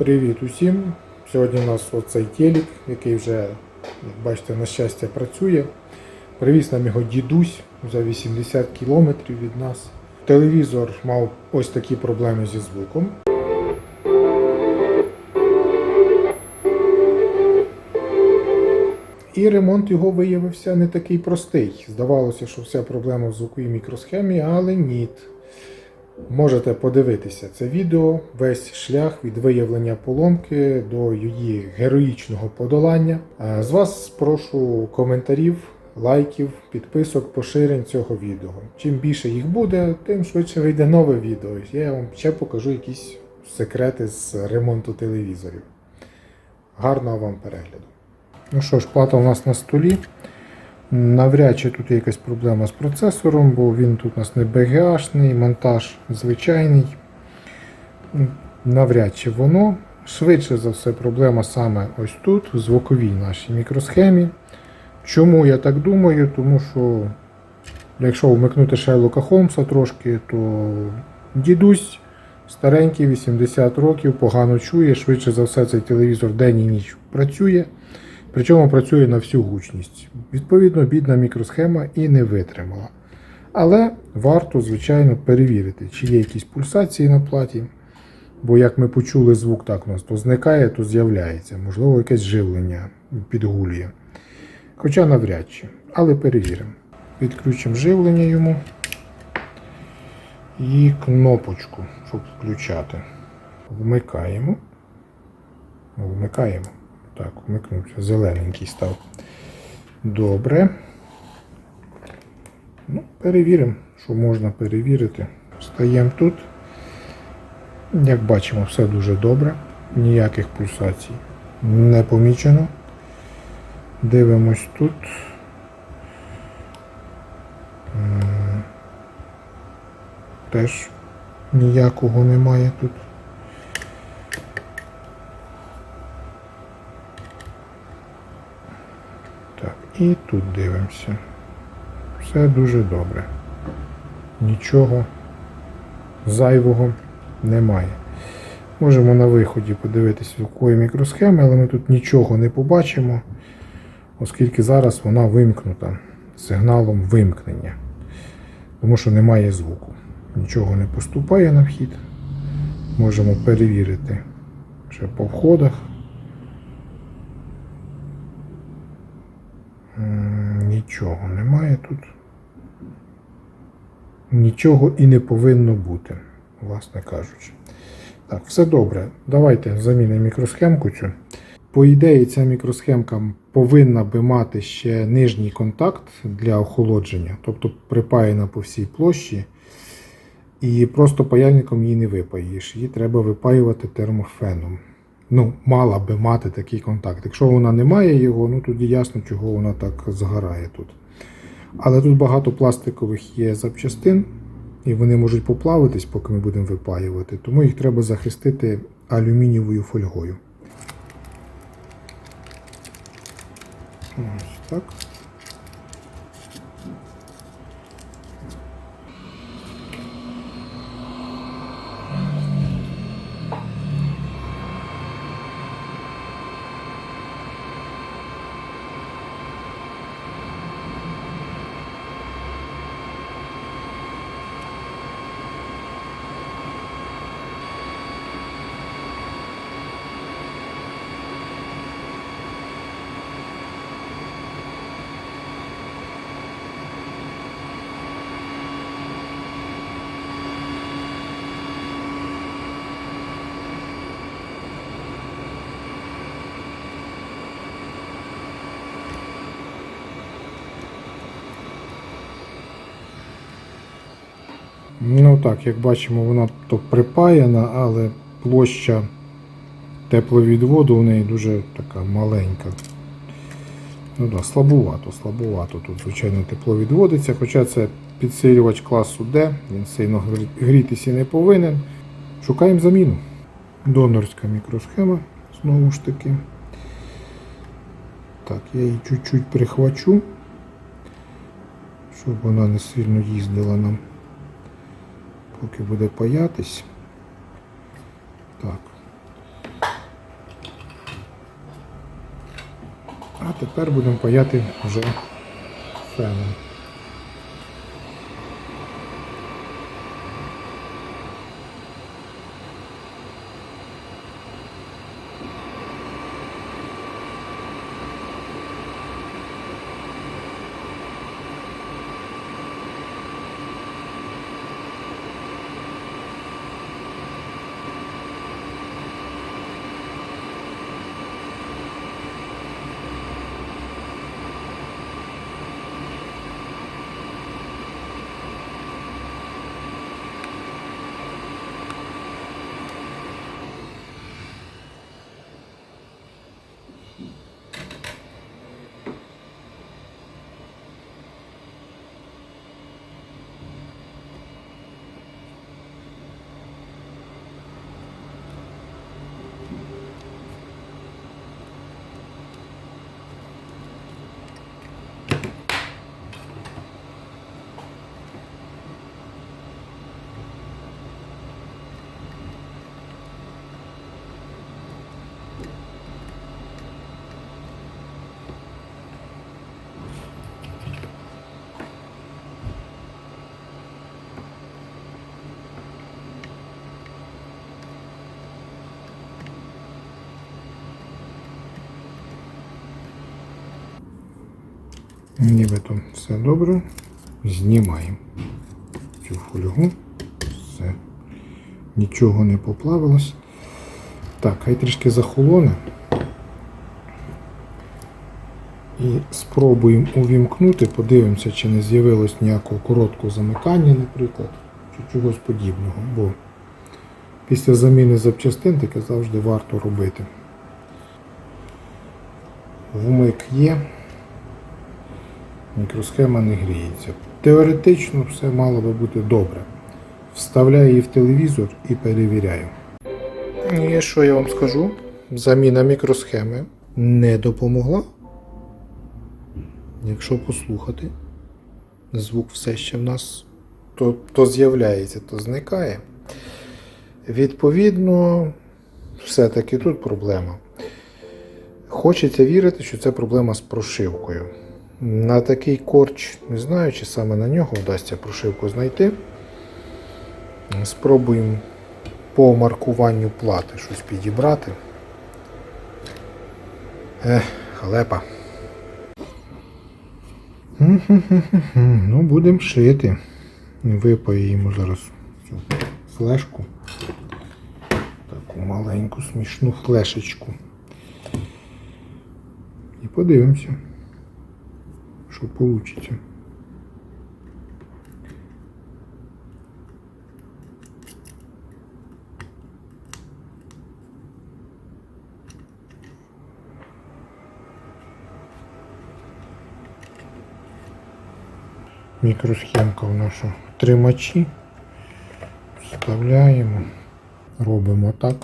Привіт усім! Сьогодні у нас оцей телек, який вже, як бачите, на щастя працює. Привіз нам його дідусь за 80 кілометрів від нас. Телевізор мав ось такі проблеми зі звуком. І ремонт його виявився не такий простий. Здавалося, що вся проблема в звуковій мікросхемі, але ні. Можете подивитися це відео, весь шлях від виявлення поломки до її героїчного подолання. З вас прошу коментарів, лайків, підписок, поширень цього відео. Чим більше їх буде, тим швидше вийде нове відео. Я вам ще покажу якісь секрети з ремонту телевізорів. Гарного вам перегляду! Ну що ж, плата у нас на столі. Навряд чи тут є якась проблема з процесором, бо він тут у нас не BGA-шний, монтаж звичайний. Навряд чи воно. Швидше за все, проблема саме ось тут, в звуковій нашій мікросхемі. Чому я так думаю? Тому що, якщо вмикнути Шерлока Холмса трошки, то дідусь старенький, 80 років, погано чує. Швидше за все, цей телевізор день і ніч працює. Причому працює на всю гучність. Відповідно, бідна мікросхема і не витримала. Але варто, звичайно, перевірити, чи є якісь пульсації на платі. Бо, як ми почули, звук так у нас то зникає, то з'являється. Можливо, якесь живлення підгулює. Хоча навряд чи. Але перевіримо. Підключимо живлення йому і кнопочку, щоб включати. Вмикаємо. Вмикаємо. Так, вмикнувся. Зелененький став. Добре. Ну, Перевіримо, що можна перевірити. Стаємо тут. Як бачимо, все дуже добре. Ніяких пульсацій не помічено. Дивимось тут. Теж ніякого немає тут. Так, і тут дивимося. Все дуже добре. Нічого зайвого немає. Можемо на виході подивитися звукової мікросхеми, але ми тут нічого не побачимо, оскільки зараз вона вимкнута сигналом вимкнення. Тому що немає звуку. Нічого не поступає на вхід. Можемо перевірити ще по входах. Нічого немає тут. Нічого і не повинно бути, власне кажучи. Так, все добре. Давайте замінимо мікросхемку цю. По ідеї, ця мікросхемка повинна би мати ще нижній контакт для охолодження, тобто припаяна по всій площі. І просто паяльником її не випаїш. Її треба випаювати термофеном. Ну, мала би мати такий контакт. Якщо вона не має його, ну тоді ясно, чого вона так згорає тут. Але тут багато пластикових є запчастин, і вони можуть поплавитись, поки ми будемо випаювати, тому їх треба захистити алюмінієвою фольгою. Ось так. Ну так, як бачимо, вона то припаяна, але площа тепловідводу у неї дуже така маленька. Ну да, слабувато, слабувато тут, звичайно, тепло відводиться, хоча це підсилювач класу D, він сильно грі- грітися не повинен. Шукаємо заміну. Донорська мікросхема, знову ж таки. Так, я її чуть-чуть прихвачу, щоб вона не сильно їздила нам поки буде паятись. Так. А тепер будемо паяти вже феном. Нібито все добре. Знімаємо цю фольгу. Все. Нічого не поплавилось. Так, хай трішки захолоне. І спробуємо увімкнути, подивимося, чи не з'явилось ніякого короткого замикання, наприклад, чи чогось подібного. Бо після заміни запчастин таке завжди варто робити. Вмик є. Мікросхема не гріється. Теоретично все мало би бути добре. Вставляю її в телевізор і перевіряю. І що я вам скажу? Заміна мікросхеми не допомогла. Якщо послухати, звук все ще в нас то, то з'являється, то зникає. Відповідно, все-таки тут проблема. Хочеться вірити, що це проблема з прошивкою. На такий корч, не знаю, чи саме на нього вдасться прошивку знайти. Спробуємо по маркуванню плати щось підібрати. Ех, халепа. Ну, будемо шити. Випаємо зараз цю флешку. Таку маленьку смішну флешечку. І подивимося що вийде. Мікросхемка в нашу тримачі. Вставляємо, робимо так.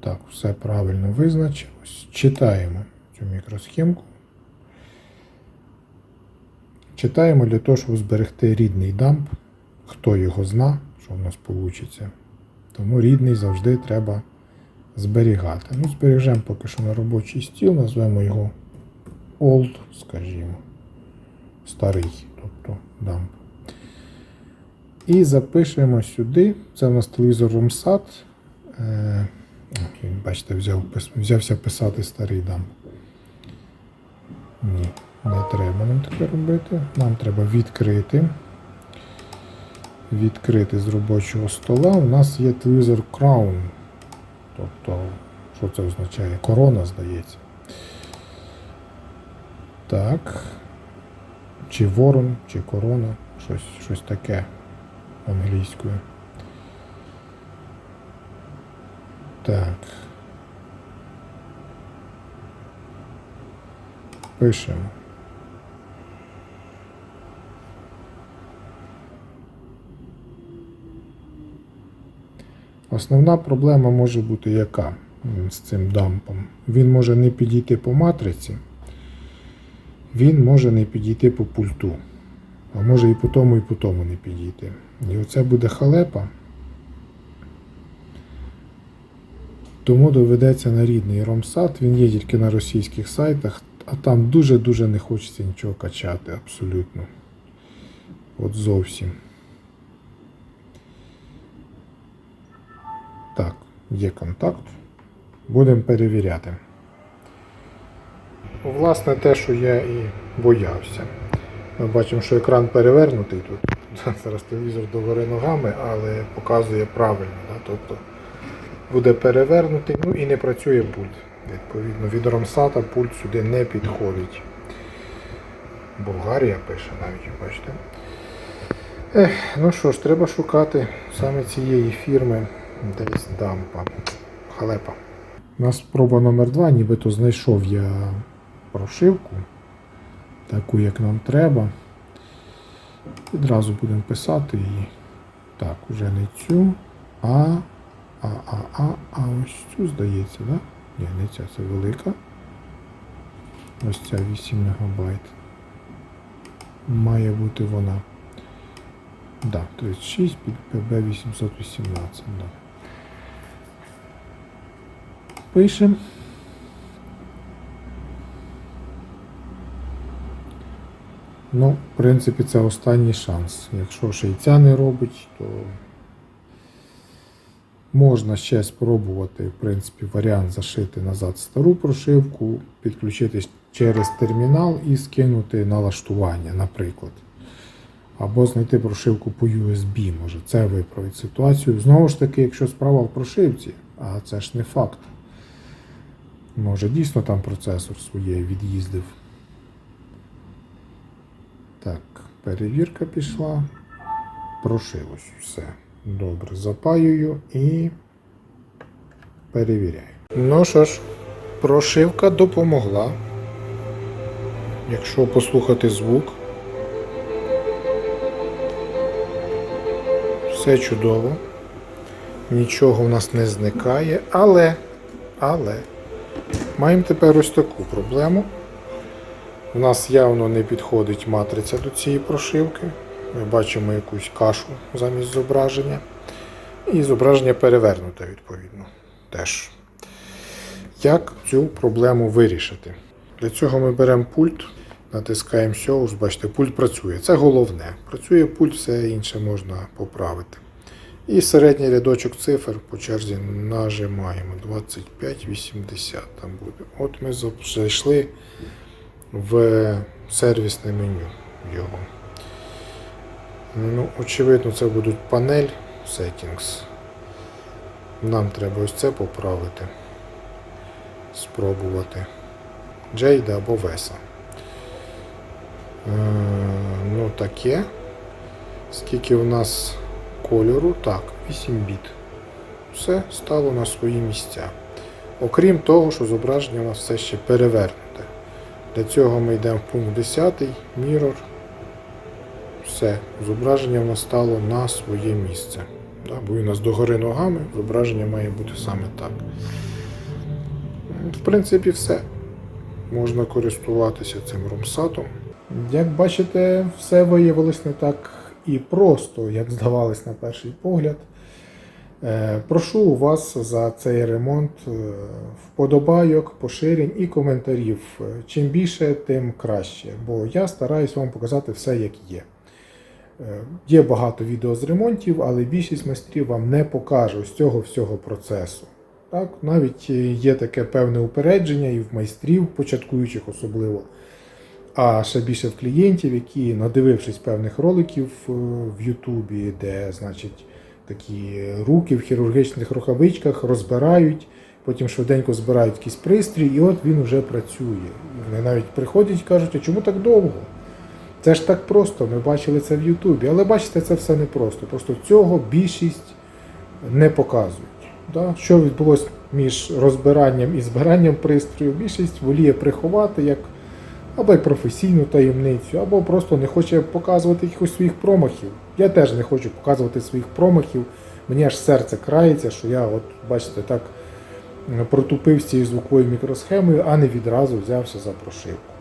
Так, все правильно визначилось. Читаємо цю мікросхемку. Читаємо для того, щоб зберегти рідний дамп. Хто його зна, що в нас вийде. Тому рідний завжди треба зберігати. Ну, збережемо поки що на робочий стіл, назвемо його old, скажімо, старий, тобто дамп. І запишемо сюди. Це у нас телевізор ROMSAT. Е, бачите, взяв, взявся писати старий дамп. Ні. Не треба нам таке робити. Нам треба відкрити. Відкрити з робочого стола. У нас є телевізор Crown. Тобто, що це означає? Корона, здається. Так. Чи ворон, чи корона. Щось, щось таке англійською. Так. Пишемо. Основна проблема може бути яка з цим дампом. Він може не підійти по матриці, він може не підійти по пульту. А може і по тому, і по тому не підійти. І оце буде халепа. Тому доведеться на рідний ромсат. Він є тільки на російських сайтах, а там дуже-дуже не хочеться нічого качати абсолютно. От зовсім. Так, є контакт. Будемо перевіряти. Власне, те, що я і боявся. Ми бачимо, що екран перевернутий тут. Зараз телевізор догори ногами, але показує правильно. Да? Тобто буде перевернутий, ну і не працює пульт. Відповідно, від Ромсата пульт сюди не підходить. Болгарія пише навіть, бачите. Ех, ну що ж, треба шукати саме цієї фірми десь дампа. Халепа. У нас спроба номер два, нібито знайшов я прошивку, таку, як нам треба. Відразу будемо писати її. Так, уже не цю, а, а, а, а, а ось цю здається, да? Ні, не ця, це велика. Ось ця 8 МБ. Має бути вона. Да, 36 під ПБ 818, да. Пишемо. Ну, в принципі, це останній шанс. Якщо ще й ця не робить, то можна ще спробувати, в принципі, варіант зашити назад стару прошивку, підключитись через термінал і скинути налаштування, наприклад. Або знайти прошивку по USB, може це виправить ситуацію. Знову ж таки, якщо справа в прошивці, а це ж не факт. Може дійсно там процесор своє від'їздив. Так, перевірка пішла. Прошилось все. Добре, запаюю і перевіряю. Ну що ж, прошивка допомогла. Якщо послухати звук. Все чудово. Нічого в нас не зникає, але, але маємо тепер ось таку проблему. У нас явно не підходить матриця до цієї прошивки. Ми бачимо якусь кашу замість зображення. І зображення перевернуте, відповідно. Теж. Як цю проблему вирішити? Для цього ми беремо пульт, натискаємо Source, бачите, пульт працює. Це головне. Працює пульт, все інше можна поправити. І середній рядочок цифр по черзі нажимаємо 2580 там буде. От ми зайшли в сервісне меню його. Ну, Очевидно, це будуть панель Settings. Нам треба ось це поправити. Спробувати. Джейда або Веса. Е, ну, таке. Скільки у нас кольору? Так, 8 біт. Все стало на свої місця. Окрім того, що зображення у нас все ще перевернуте. Для цього ми йдемо в пункт 10, Mirror. Все, зображення в нас стало на своє місце. Бо у нас догори ногами, зображення має бути саме так. В принципі, все. Можна користуватися цим ромсатом. Як бачите, все виявилось не так і просто, як здавалось на перший погляд. Е, Прошу вас за цей ремонт е, вподобайок, поширень і коментарів. Е, Чим більше, тим краще. Бо я стараюсь вам показати все, як є. Є багато відео з ремонтів, але більшість майстрів вам не покаже ось цього всього процесу. Так, Навіть є таке певне упередження і в майстрів, початкуючих особливо, а ще більше в клієнтів, які, надивившись певних роликів е, в Ютубі, де, значить, такі руки в хірургічних рукавичках розбирають, потім швиденько збирають якийсь пристрій, і от він вже працює. Вони навіть приходять і кажуть, а чому так довго? Це ж так просто, ми бачили це в Ютубі. Але бачите, це все не просто. Просто цього більшість не показують. Да? Що відбулося між розбиранням і збиранням пристрою, більшість воліє приховати як або як професійну таємницю, або просто не хоче показувати якихось своїх промахів. Я теж не хочу показувати своїх промахів. Мені аж серце крається, що я, от, бачите, так протупив з цією звуковою мікросхемою, а не відразу взявся за прошивку.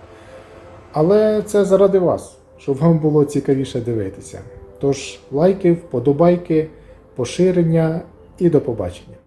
Але це заради вас, щоб вам було цікавіше дивитися. Тож лайки, вподобайки, поширення і до побачення.